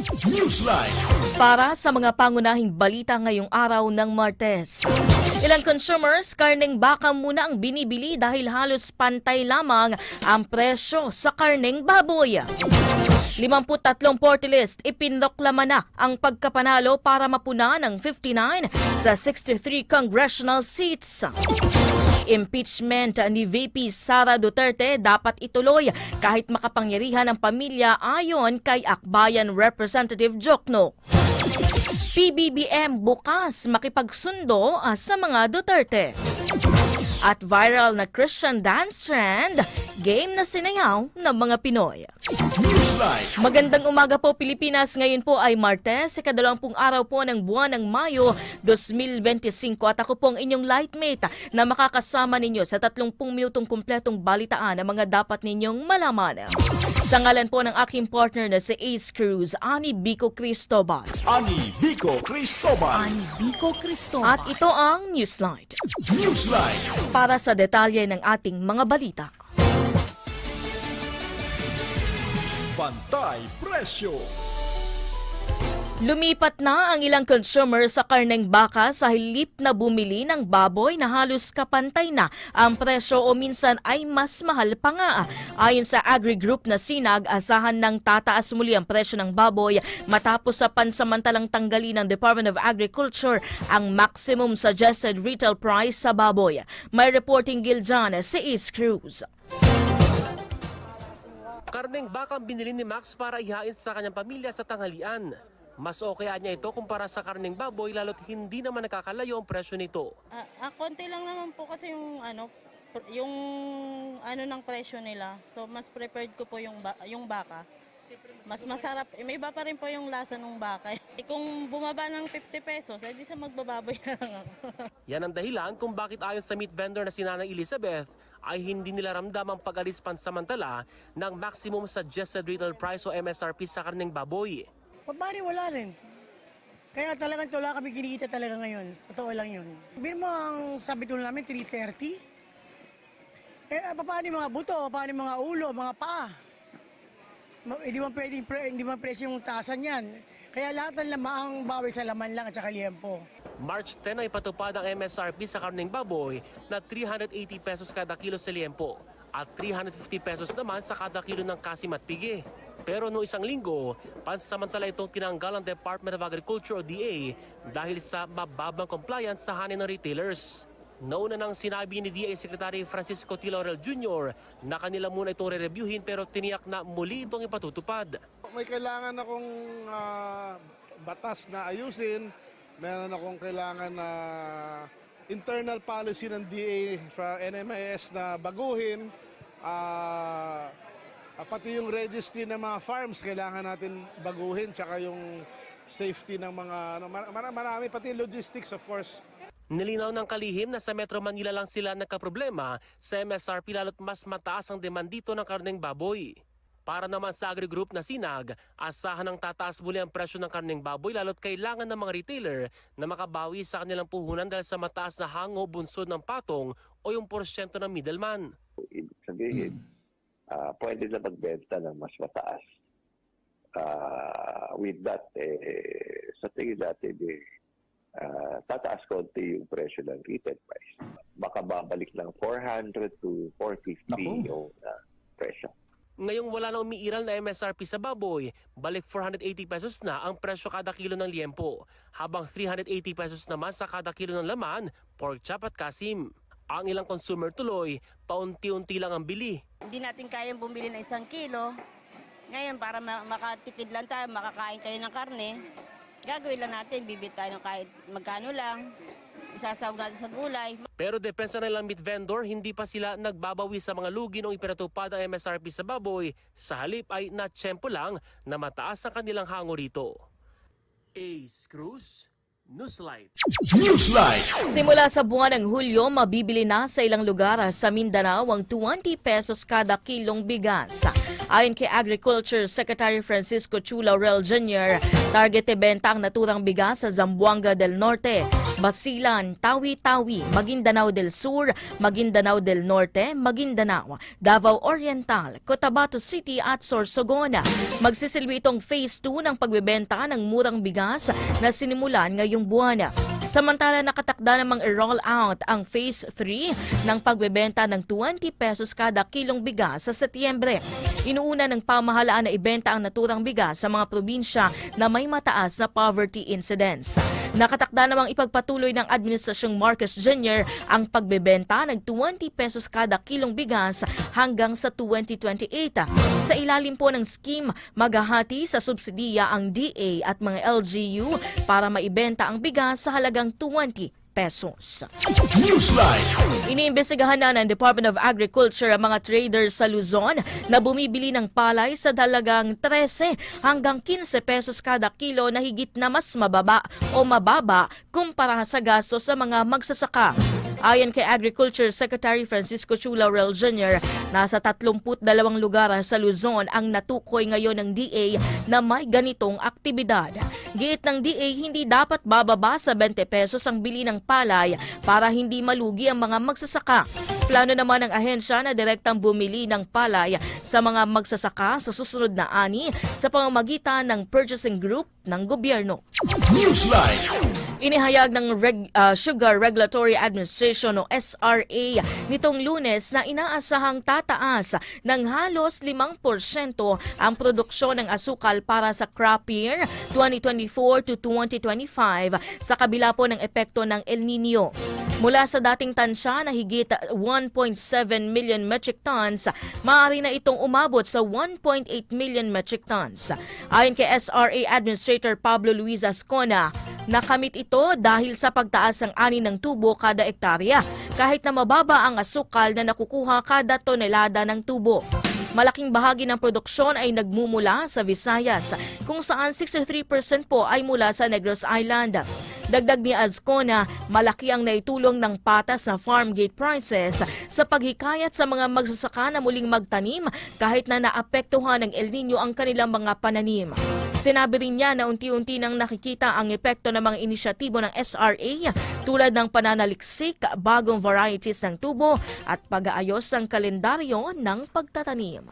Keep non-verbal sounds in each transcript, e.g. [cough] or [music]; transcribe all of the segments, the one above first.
Newsline. Para sa mga pangunahing balita ngayong araw ng Martes. Ilang consumers, karneng baka muna ang binibili dahil halos pantay lamang ang presyo sa karneng baboy. 53 party list, ipinroklama na ang pagkapanalo para mapuna ng 59 sa 63 congressional seats. Impeachment ni VP Sara Duterte dapat ituloy kahit makapangyarihan ng pamilya ayon kay Akbayan Representative Jokno. PBBM bukas makipagsundo ah, sa mga Duterte. At viral na Christian dance trend, game na sinayaw ng mga Pinoy. Magandang umaga po Pilipinas. Ngayon po ay Martes, ikadalawampung araw po ng buwan ng Mayo 2025 at ako po ang inyong lightmate na makakasama ninyo sa 30 minutong kumpletong balitaan ng mga dapat ninyong malaman. Sa ngalan po ng aking partner na si Ace Cruz, Ani Bico Cristobal. Ani Vico Cristobal. Vico Cristobal. At ito ang Newslight Newsline. Para sa detalye ng ating mga balita. Pantay Presyo. Lumipat na ang ilang consumer sa karneng baka sa hilip na bumili ng baboy na halos kapantay na ang presyo o minsan ay mas mahal pa nga. Ayon sa agri-group na sinag, asahan ng tataas muli ang presyo ng baboy matapos sa pansamantalang tanggalin ng Department of Agriculture ang maximum suggested retail price sa baboy. May reporting Giljan si East Cruz. Karneng bakang binili ni Max para ihain sa kanyang pamilya sa tanghalian. Mas okay niya ito kumpara sa karneng baboy lalo't hindi naman nakakalayo ang presyo nito. Ah, ah, konti lang naman po kasi yung ano pr- yung ano ng presyo nila. So mas preferred ko po yung ba- yung baka. Mas masarap. Eh, May iba pa rin po yung lasa ng baka. [laughs] Eh, kung bumaba ng 50 pesos, eh di sa magbababoy na lang ako. [laughs] Yan ang dahilan kung bakit ayon sa meat vendor na si Nanay Elizabeth ay hindi nila ramdam ang pag-alis pansamantala ng maximum suggested retail price o MSRP sa karneng baboy. Pabari wala rin. Kaya talagang wala kami kinikita talaga ngayon. Totoo lang yun. Sabihin mo ang sabi tulo namin, 330. Eh, ah, paano yung mga buto? Paano yung mga ulo, mga paa? Hindi man pwedeng, pre- hindi man presyo yung taasan yan. Kaya lahat ng lamaang bawi sa laman lang at saka liempo. March 10 ay patupad ang MSRP sa karneng baboy na 380 pesos kada kilo sa liempo at 350 pesos naman sa kada kilo ng kasim at pigi. Pero noong isang linggo, pansamantala itong tinanggal ng Department of Agriculture o DA dahil sa mababang compliance sa hanin ng retailers. Nauna nang sinabi ni DA Secretary Francisco T. Laurel Jr. na kanila muna itong re-reviewin pero tiniyak na muli itong ipatutupad. may kailangan akong ah, batas na ayusin. Meron akong kailangan na internal policy ng DA sa NMIS na baguhin. Ah, pati yung registry ng mga farms kailangan natin baguhin. Tsaka yung safety ng mga, ano, mar- mar- marami, pati logistics of course. Nilinaw ng kalihim na sa Metro Manila lang sila nagkaproblema sa MSRP lalo't mas mataas ang demand dito ng karneng baboy. Para naman sa agri-group na sinag, asahan ng tataas muli ang presyo ng karneng baboy lalo't kailangan ng mga retailer na makabawi sa kanilang puhunan dahil sa mataas na hango bunsod ng patong o yung porsyento ng middleman. Ibig sabihin, ah, pwede na magbenta ng mas mataas. Ah, with that, eh, sa tingin natin, eh, ah, tataas konti yung presyo ng retail price. Baka babalik ng 400 to 450 Naku. yung ah, presyo. Ngayong wala na umiiral na MSRP sa baboy, balik 480 pesos na ang presyo kada kilo ng liempo, habang 380 pesos naman sa kada kilo ng laman, pork chop at kasim. Ang ilang consumer tuloy, paunti-unti lang ang bili. hindi natin kayang bumili ng isang kilo. Ngayon, para ma- makatipid lang tayo, makakain kayo ng karne, gagawin lang natin, bibit tayo ng kahit magkano lang. isasawag natin sa gulay. Pero depensa ng ilang meat vendor, hindi pa sila nagbabawi sa mga lugi noong ipinatupad ang MSRP sa baboy. Sa halip ay natsyempo lang na mataas ang kanilang hango rito. Ace Cruz, Newslight. Newsline. Simula sa buwan ng Hulyo, mabibili na sa ilang lugar sa Mindanao ang 20 pesos kada kilong bigas. Ayon kay Agriculture Secretary Francisco Chula Laurel Jr., target benta ang naturang bigas sa Zamboanga del Norte, Basilan, Tawi-Tawi, Maguindanao del Sur, Maguindanao del Norte, Maguindanao, Davao Oriental, Cotabato City at Sorsogon. Magsisilbi itong phase 2 ng pagbebenta ng murang bigas na sinimulan ngayong buwan. Samantala nakatakda namang i-roll out ang phase 3 ng pagbebenta ng 20 pesos kada kilong bigas sa Setyembre. Inuuna ng pamahalaan na ibenta ang naturang bigas sa mga probinsya na may mataas na poverty incidence. Nakatakda namang ipagpatuloy ng Administrasyong Marcos Jr. ang pagbebenta ng 20 pesos kada kilong bigas hanggang sa 2028. Sa ilalim po ng scheme, maghahati sa subsidiya ang DA at mga LGU para maibenta ang bigas sa halagang 20 pesos. Iniimbestigahan na ng Department of Agriculture ang mga traders sa Luzon na bumibili ng palay sa dalagang 13 hanggang 15 pesos kada kilo na higit na mas mababa o mababa kumpara sa gastos sa mga magsasaka. Ayon kay Agriculture Secretary Francisco Chula Laurel Jr., nasa 32 lugar sa Luzon ang natukoy ngayon ng DA na may ganitong aktibidad. Giit ng DA, hindi dapat bababa sa 20 pesos ang bili ng palay para hindi malugi ang mga magsasaka. Plano naman ng ahensya na direktang bumili ng palay sa mga magsasaka sa susunod na ani sa pamamagitan ng purchasing group ng gobyerno. Newsline. Inihayag ng Reg- uh, Sugar Regulatory Administration o SRA nitong lunes na inaasahang tataas ng halos 5% ang produksyon ng asukal para sa crop year 2024 to 2025 sa kabila po ng epekto ng El Nino. Mula sa dating tansya na higit 1.7 million metric tons, maaari na itong umabot sa 1.8 million metric tons. Ayon kay SRA Administrator Pablo Luis Ascona, nakamit ito dahil sa pagtaas ng ani ng tubo kada ektarya, kahit na mababa ang asukal na nakukuha kada tonelada ng tubo. Malaking bahagi ng produksyon ay nagmumula sa Visayas, kung saan 63% po ay mula sa Negros Island. Dagdag ni Azcona, malaki ang naitulong ng patas na farm gate prices sa paghikayat sa mga magsasaka na muling magtanim kahit na naapektuhan ng El Nino ang kanilang mga pananim. Sinabi rin niya na unti-unti nang nakikita ang epekto ng mga inisyatibo ng SRA tulad ng pananaliksik, bagong varieties ng tubo at pag-aayos ng kalendaryo ng pagtatanim.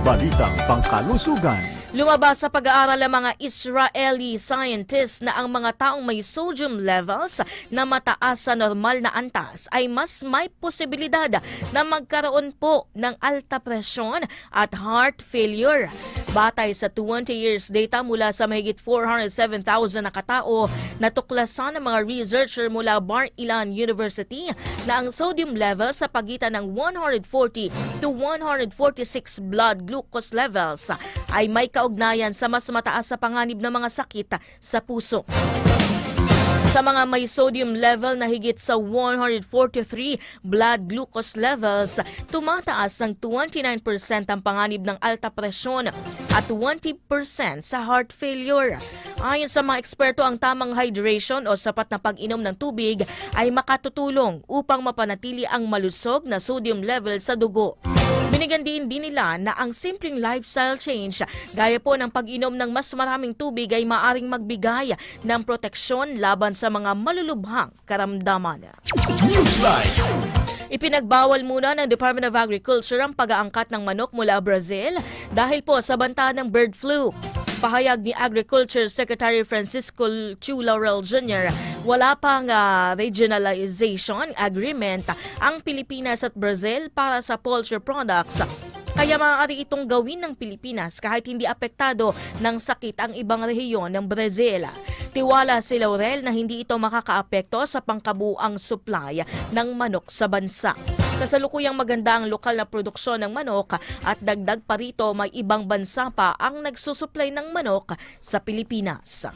Balitang Pangkalusugan. Lumabas sa pag-aaral ng mga Israeli scientists na ang mga taong may sodium levels na mataas sa normal na antas ay mas may posibilidad na magkaroon po ng alta presyon at heart failure. Batay sa 20 years data mula sa mahigit 407,000 na katao, natuklasan ng mga researcher mula Bar Ilan University na ang sodium level sa pagitan ng 140 to 146 blood glucose levels ay may kaugnayan sa mas mataas sa panganib ng mga sakit sa puso. Sa mga may sodium level na higit sa 143 blood glucose levels, tumataas ng 29% ang panganib ng alta presyon at 20% sa heart failure. Ayon sa mga eksperto, ang tamang hydration o sapat na pag-inom ng tubig ay makatutulong upang mapanatili ang malusog na sodium level sa dugo. Binigyan din din nila na ang simpleng lifestyle change gaya po ng pag-inom ng mas maraming tubig ay maaring magbigay ng proteksyon laban sa mga malulubhang karamdaman. Newsline. Ipinagbawal muna ng Department of Agriculture ang pag-aangkat ng manok mula Brazil dahil po sa banta ng bird flu. Pahayag ni Agriculture Secretary Francisco Chu Laurel Jr., wala pang ah, regionalization agreement ang Pilipinas at Brazil para sa poultry products. Kaya maaari itong gawin ng Pilipinas kahit hindi apektado ng sakit ang ibang rehiyon ng Brazil. Tiwala si Laurel na hindi ito makakaapekto sa pangkabuang supply ng manok sa bansa. Kasalukuyang maganda ang lokal na produksyon ng manok at dagdag pa rito may ibang bansa pa ang nagsusupply ng manok sa Pilipinas.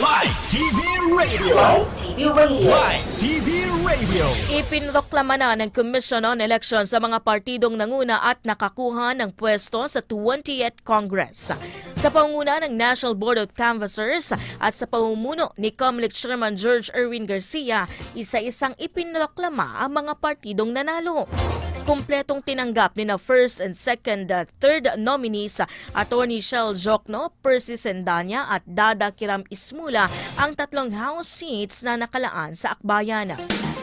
Live TV Radio. Live TV Radio. Live TV Radio. Ipinroklama na ng Commission on Elections sa mga partidong nanguna at nakakuha ng pwesto sa 20th Congress. Sa panguna ng National Board of Canvassers at sa pamumuno ni Comelec Chairman George Erwin Garcia, isa-isang ipinroklama ang mga partidong nanalo. Kumpletong tinanggap ni na first and second uh, third nominees uh, Attorney Shell Jokno, Percy Sendanya at Dada Kiram Ismula ang tatlong House seats na nakalaan sa akbayan.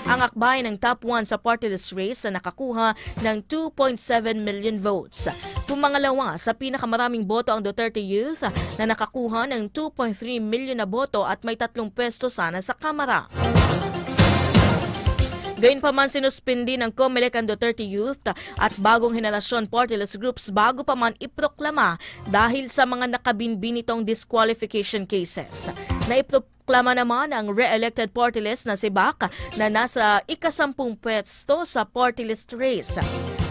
Ang akbayan ng top 1 sa party list race na nakakuha ng 2.7 million votes. Pumangalawa sa pinakamaraming boto ang Duterte Youth na nakakuha ng 2.3 million na boto at may tatlong pwesto sana sa Kamara. Gayunpaman sinuspindi ng COMELEC ang Duterte Youth at bagong henerasyon partyless groups bago pa man iproklama dahil sa mga nakabinbin nitong disqualification cases. Naiproklama naman ang re-elected party list na si Bak na nasa ikasampung pwesto sa party list race.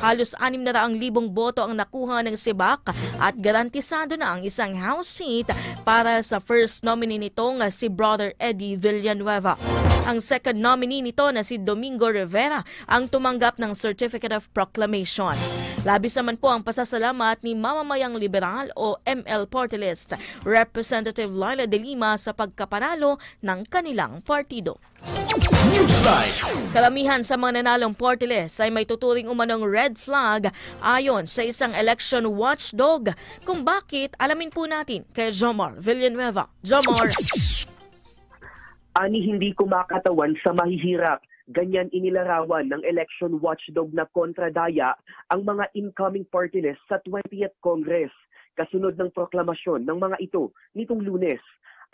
Halos 600,000 boto ang nakuha ng Sibak at garantisado na ang isang House seat para sa first nominee nitong si Brother Eddie Villanueva. Ang second nominee nito na si Domingo Rivera ang tumanggap ng Certificate of Proclamation. Labis naman po ang pasasalamat ni Mamamayang Liberal o ML Party Representative Laila de Lima sa pagkapanalo ng kanilang partido. Karamihan sa mga nanalong party ay may tuturing umanong red flag ayon sa isang election watchdog. Kung bakit, alamin po natin kay Jomar Villanueva. Jomar! Ani hindi kumakatawan sa mahihirap. Ganyan inilarawan ng election watchdog na kontradaya ang mga incoming party list sa 20th Congress kasunod ng proklamasyon ng mga ito nitong lunes.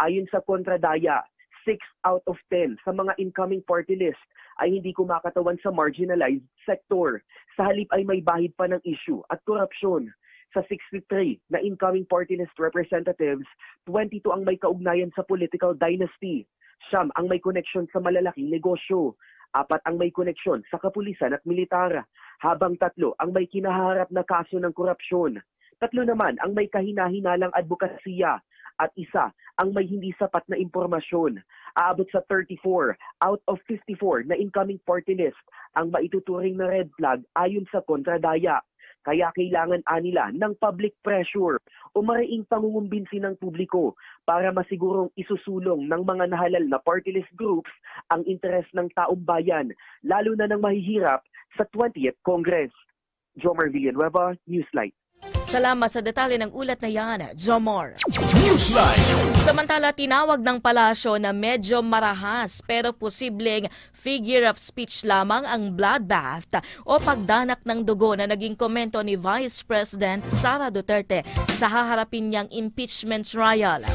Ayon sa kontradaya, 6 out of 10 sa mga incoming party list ay hindi kumakatawan sa marginalized sector. Sa halip ay may bahid pa ng issue at korupsyon. Sa 63 na incoming party list representatives, 22 ang may kaugnayan sa political dynasty. Siyam ang may connection sa malalaking negosyo. Apat ang may koneksyon sa kapulisan at militar. Habang tatlo ang may kinaharap na kaso ng korupsyon. Tatlo naman ang may kahina-hinalang advokasya at isa ang may hindi sapat na impormasyon. Aabot sa 34 out of 54 na incoming party list ang maituturing na red flag ayon sa kontradaya. Kaya kailangan anila ng public pressure o mariing pangungumbinsi ng publiko para masigurong isusulong ng mga nahalal na party list groups ang interes ng taong bayan, lalo na ng mahihirap sa 20th Congress. Jomar Villanueva, Newslight. Salamat sa detalye ng ulat na yan, Jomar. Newsline. Samantala, tinawag ng palasyo na medyo marahas pero posibleng figure of speech lamang ang bloodbath o pagdanak ng dugo na naging komento ni Vice President Sara Duterte sa haharapin niyang impeachment trial.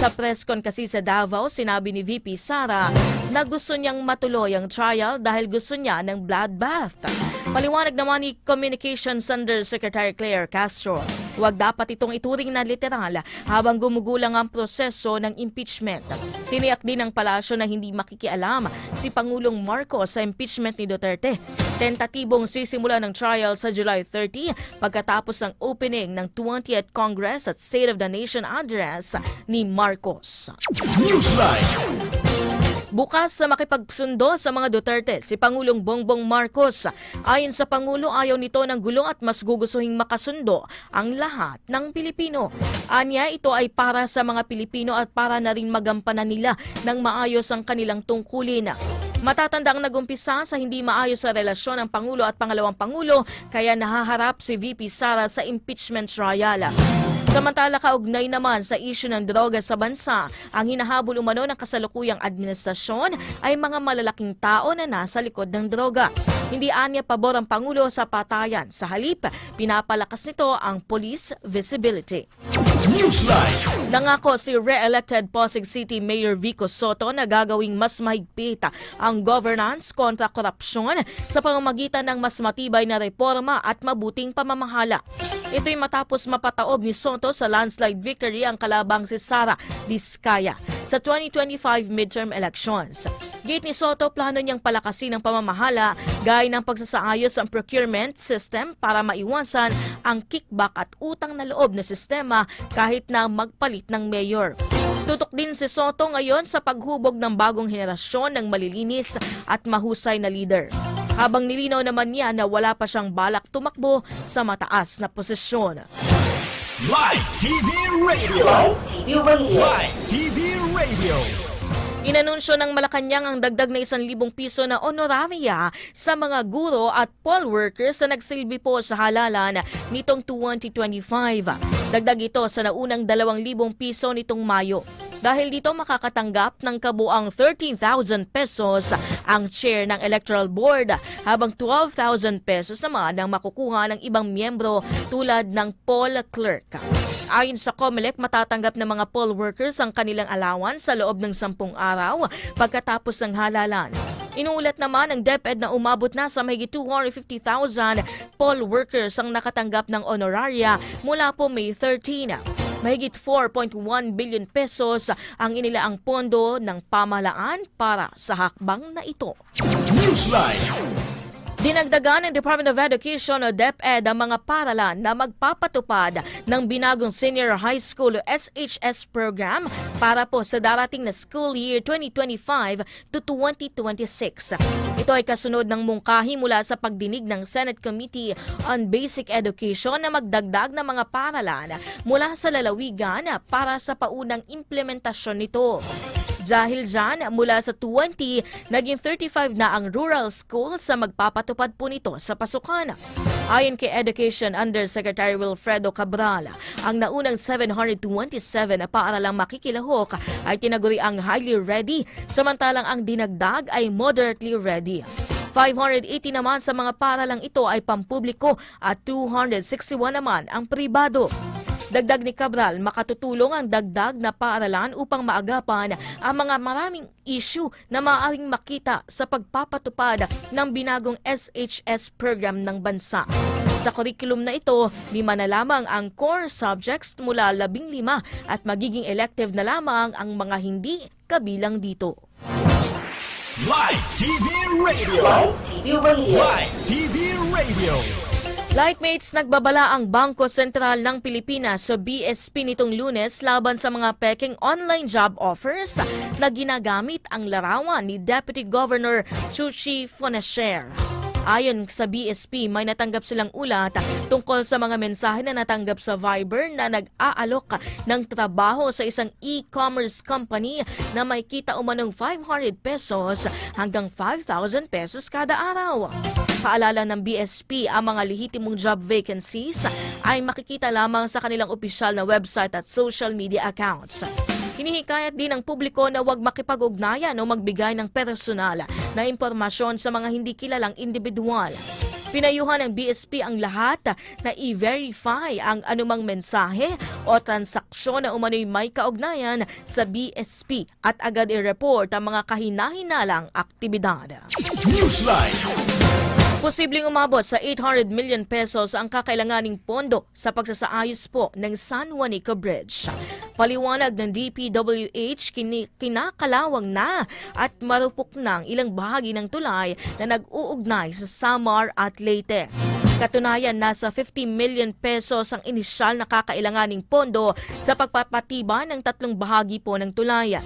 Sa press con kasi sa Davao, sinabi ni VP Sara na gusto niyang matuloy ang trial dahil gusto niya ng bloodbath. Paliwanag naman ni Communications Undersecretary Claire Castro, huwag dapat itong ituring na literal habang gumugulang ang proseso ng impeachment. Tiniyak din ng palasyo na hindi makikialam si Pangulong Marcos sa impeachment ni Duterte. Tentatibong sisimula ng trial sa July 30 pagkatapos ng opening ng 20th Congress at State of the Nation address ni Marcos. Newsline. Bukas sa makipagsundo sa mga Duterte, si Pangulong Bongbong Marcos. Ayon sa Pangulo, ayaw nito ng gulo at mas gugustuhing makasundo ang lahat ng Pilipino. Anya, ito ay para sa mga Pilipino at para na rin magampanan nila ng maayos ang kanilang tungkulin. Matatandang nagumpisa sa hindi maayos sa relasyon ng Pangulo at Pangalawang Pangulo kaya nahaharap si VP Sara sa impeachment trial. Samantala kaugnay naman sa isyu ng droga sa bansa, ang hinahabol umano ng kasalukuyang administrasyon ay mga malalaking tao na nasa likod ng droga. Hindi anya pabor ang Pangulo sa patayan. Sa halip, pinapalakas nito ang police visibility. Newsline. Nangako si re-elected Pasig City Mayor Vico Soto na gagawing mas mahigpit ang governance kontra korupsyon sa pamamagitan ng mas matibay na reforma at mabuting pamamahala. Ito'y matapos mapataob ni Soto sa landslide victory ang kalabang si Sara Diskaya sa 2025 midterm elections. Gate ni Soto, plano niyang palakasin ang pamamahala gaya ng pagsasaayos ang procurement system para maiwasan ang kickback at utang na loob na sistema kahit na magpalit ng mayor. Tutok din si Soto ngayon sa paghubog ng bagong henerasyon ng malilinis at mahusay na leader. Habang nilinaw naman niya na wala pa siyang balak tumakbo sa mataas na posisyon. Live TV Radio. Live TV Radio. Live TV Radio. Inanunsyo ng Malacanang ang dagdag na isang libong piso na honoraria sa mga guro at poll workers na nagsilbi po sa halalan nitong 2025. Dagdag ito sa naunang dalawang libong piso nitong Mayo. Dahil dito makakatanggap ng kabuang 13,000 pesos ang chair ng Electoral Board habang 12,000 pesos naman ang makukuha ng ibang miyembro tulad ng poll clerk. Ayon sa COMELEC, matatanggap ng mga poll workers ang kanilang allowance sa loob ng 10 araw pagkatapos ng halalan. Inuulat naman ng DepEd na umabot na sa mahigit 250,000 poll workers ang nakatanggap ng honoraria mula po May 13. Mahigit 4.1 billion pesos ang inilaang pondo ng pamahalaan para sa hakbang na ito. Newsline. Dinagdagan ng Department of Education o DepEd ang mga paralan na magpapatupad ng binagong Senior High School o SHS program para po sa darating na school year 2025 to 2026. Ito ay kasunod ng mungkahi mula sa pagdinig ng Senate Committee on Basic Education na magdagdag ng mga paralan mula sa lalawigan para sa paunang implementasyon nito. Dahil dyan, mula sa 20, naging 35 na ang rural school sa magpapatupad po nito sa pasukan. Ayon kay Education Undersecretary Wilfredo Cabral, ang naunang 727 na paaralang makikilahok ay tinaguri ang highly ready, samantalang ang dinagdag ay moderately ready. 580 naman sa mga paaralang ito ay pampubliko at 261 naman ang pribado. Dagdag ni Cabral, makatutulong ang dagdag na paaralan upang maagapan ang mga maraming issue na maaaring makita sa pagpapatupad ng binagong SHS program ng bansa. Sa curriculum na ito, lima na lamang ang core subjects mula labing lima at magiging elective na lamang ang mga hindi kabilang dito. Live TV Radio. Live TV Radio. Live TV Radio. Lightmates, nagbabala ang Bangko Sentral ng Pilipinas sa BSP nitong lunes laban sa mga peking online job offers na ginagamit ang larawan ni Deputy Governor Chuchi Fonacher. Ayon sa BSP, may natanggap silang ulat tungkol sa mga mensahe na natanggap sa Viber na nag-aalok ng trabaho sa isang e-commerce company na may kita umanong 500 pesos hanggang 5,000 pesos kada araw. Paalala ng BSP, ang mga lehitimong job vacancies ay makikita lamang sa kanilang opisyal na website at social media accounts. Hinihikayat din ng publiko na huwag makipag-ugnayan o magbigay ng personal na impormasyon sa mga hindi kilalang individual. Pinayuhan ng BSP ang lahat na i-verify ang anumang mensahe o transaksyon na umano'y may kaugnayan sa BSP at agad i-report ang mga kahinahinalang aktibidad. Newsline. Posibleng umabot sa 800 million pesos ang kakailanganing pondo sa pagsasaayos po ng San Juanico Bridge. Paliwanag ng DPWH, kinakalawang na at marupok ng ilang bahagi ng tulay na nag-uugnay sa Samar at Leyte. Katunayan, nasa 50 million pesos ang inisyal na kakailanganing pondo sa pagpapatiba ng tatlong bahagi po ng tulay.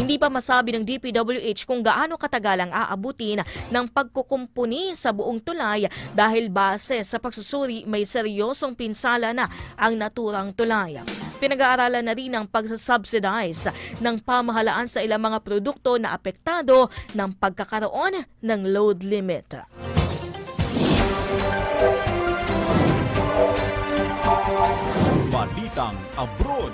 Hindi pa masabi ng DPWH kung gaano katagal ang aabutin ng pagkukumpuni sa buong tulay dahil base sa pagsusuri may seryosong pinsala na ang naturang tulay. Pinag-aaralan na rin ang pagsasubsidize ng pamahalaan sa ilang mga produkto na apektado ng pagkakaroon ng load limit. Balitang Abroad.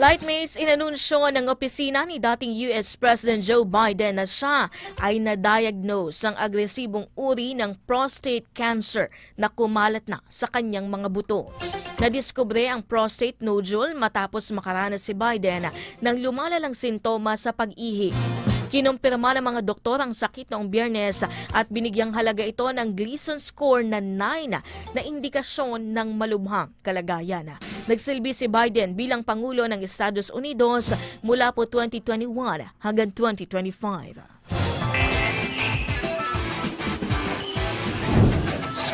Lightmates, inanunsyo ng opisina ni dating US President Joe Biden na siya ay na-diagnose ang agresibong uri ng prostate cancer na kumalat na sa kanyang mga buto. Nadiskubre ang prostate nodule matapos makaranas si Biden ng lumalalang sintomas sa pag-ihi. Kinumpirma ng mga doktor ang sakit noong biyernes at binigyang halaga ito ng Gleason score na 9 na indikasyon ng malubhang kalagayan. Nagsilbi si Biden bilang Pangulo ng Estados Unidos mula po 2021 hanggang 2025.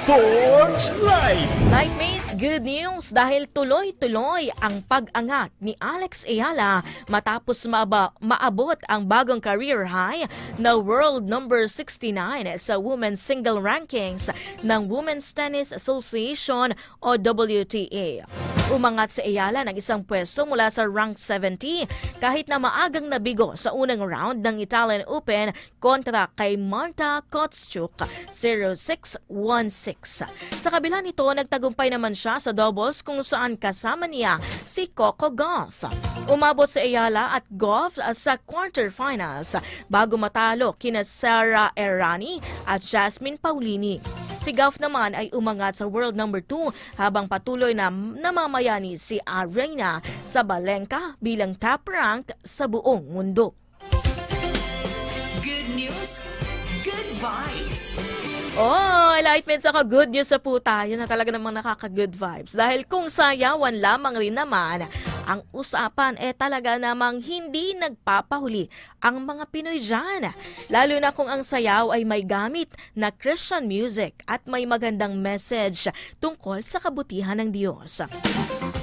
Sports Live. Nightmates, good news dahil tuloy-tuloy ang pag-angat ni Alex Ayala matapos maaba, maabot ang bagong career high na world number 69 sa women's single rankings ng Women's Tennis Association o WTA. Umangat si Ayala ng isang pwesto mula sa rank 70 kahit na maagang nabigo sa unang round ng Italian Open kontra kay Marta Kostyuk 0616. Sa kabila nito, nagtagumpay naman siya sa doubles kung saan kasama niya si Coco Gauff. Umabot si Ayala at Gauff sa quarterfinals bago matalo kina Sarah Errani at Jasmine Paulini. Si Gauff naman ay umangat sa world number 2 habang patuloy na namamayani si Arena Sabalenka bilang top rank sa buong mundo. Good news, good vibes. Oh, enlightenments ako. Good news sa po tayo na talaga namang nakaka-good vibes. Dahil kung sayawan lamang rin naman, ang usapan eh talaga namang hindi nagpapahuli ang mga Pinoy dyan. Lalo na kung ang sayaw ay may gamit na Christian music at may magandang message tungkol sa kabutihan ng Diyos.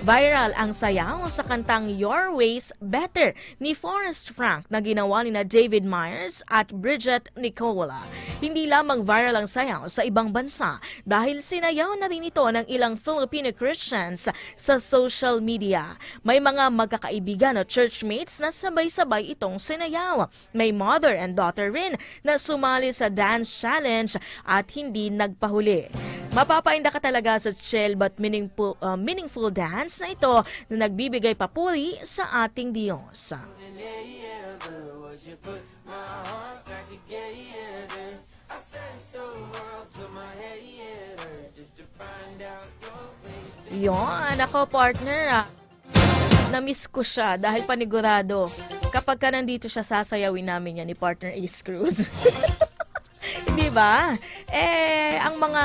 Viral ang sayaw sa kantang Your Ways Better ni Forrest Frank na ginawa ni na David Myers at Bridget Nicola. Hindi lamang viral ang sayaw sa ibang bansa dahil sinayaw na rin ito ng ilang Filipino Christians sa social media. May mga magkakaibigan o churchmates na sabay-sabay itong sinayaw. May mother and daughter rin na sumali sa dance challenge at hindi nagpahuli. Mapapainda ka talaga sa chill but meaningful, uh, meaningful dance na ito na nagbibigay papuri sa ating Diyos. Yon, ako partner ah. Na-miss ko siya dahil panigurado. Kapag ka nandito siya, sasayawin namin yan ni partner Ace Cruz. [laughs] Di ba? Eh, ang mga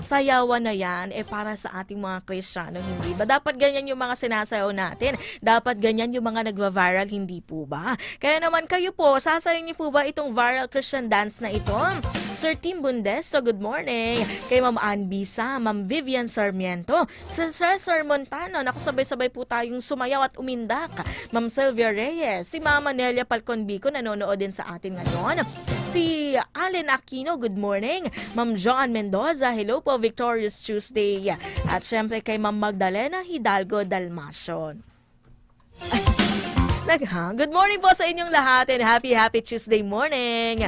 sayawan na yan, eh para sa ating mga Kristiyano, hindi ba? Dapat ganyan yung mga sinasayaw natin. Dapat ganyan yung mga nagva-viral, hindi po ba? Kaya naman kayo po, sasayaw niyo po ba itong viral Christian dance na ito? Sir Tim Bundes, so good morning. Kay Ma'am Ann Bisa, Ma'am Vivian Sarmiento, Sir Cesar Montano, naku sabay-sabay po tayong sumayaw at umindak. Ma'am Sylvia Reyes, si Mama Nelia Palconbico, nanonood din sa atin ngayon. Si Allen Aquino, good morning. Ma'am Joan Mendoza, hello po, Victorious Tuesday. At syempre kay Ma'am Magdalena Hidalgo Dalmacion. [laughs] Good morning po sa inyong lahat and happy happy Tuesday morning.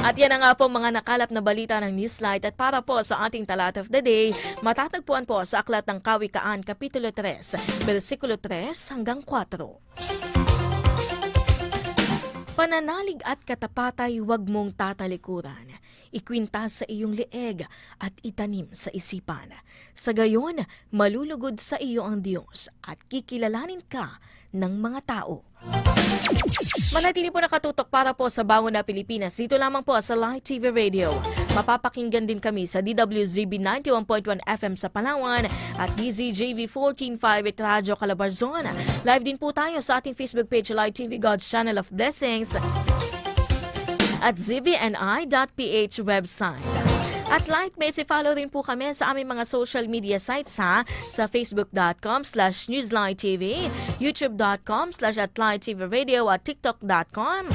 At yan na nga po mga nakalap na balita ng Newslight at para po sa ating talat of the day, matatagpuan po sa Aklat ng Kawikaan, Kapitulo 3, versikulo 3 hanggang 4. Pananalig at katapatay huwag mong tatalikuran. Ikwintas sa iyong leeg at itanim sa isipan. Sa gayon, malulugod sa iyo ang Diyos at kikilalanin ka ng mga tao. Manatili po nakatutok para po sa Bangon na Pilipinas. Dito lamang po sa Light TV Radio. Mapapakinggan din kami sa DWZB 91.1 FM sa Palawan at DZJV 14.5 at Radyo Calabarzon. Live din po tayo sa ating Facebook page Light TV God's Channel of Blessings at zbni.ph website. At like, may follow rin po kami sa aming mga social media sites ha, sa facebook.com slash newslighttv, youtube.com slash atlighttvradio at tiktok.com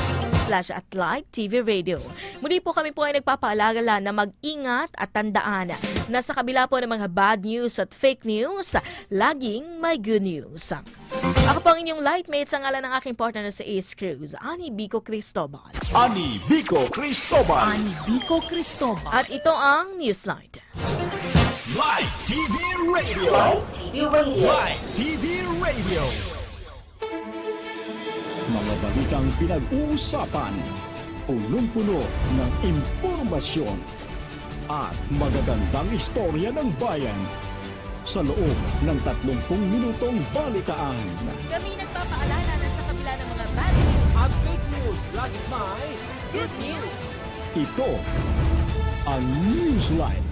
slash atlighttvradio. Muli po kami po ay nagpapaalala na mag-ingat at tandaan na sa kabila po ng mga bad news at fake news, laging may good news. Ako po ang inyong lightmate sa ngalan ng aking partner na si Ace Cruz, Ani Bico Cristobal. Ani Vico Cristobal. Vico Cristobal. At ito ang Newslight. Live TV Radio. Live TV Radio. Live TV Radio. Mga balitang pinag-uusapan, punong-puno ng impormasyon at magagandang istorya ng bayan sa loob ng 30 minutong balitaan. Kami nagpapaalala na sa kabila ng mga bad news At fake news, lagi may good news. Ito ang Newsline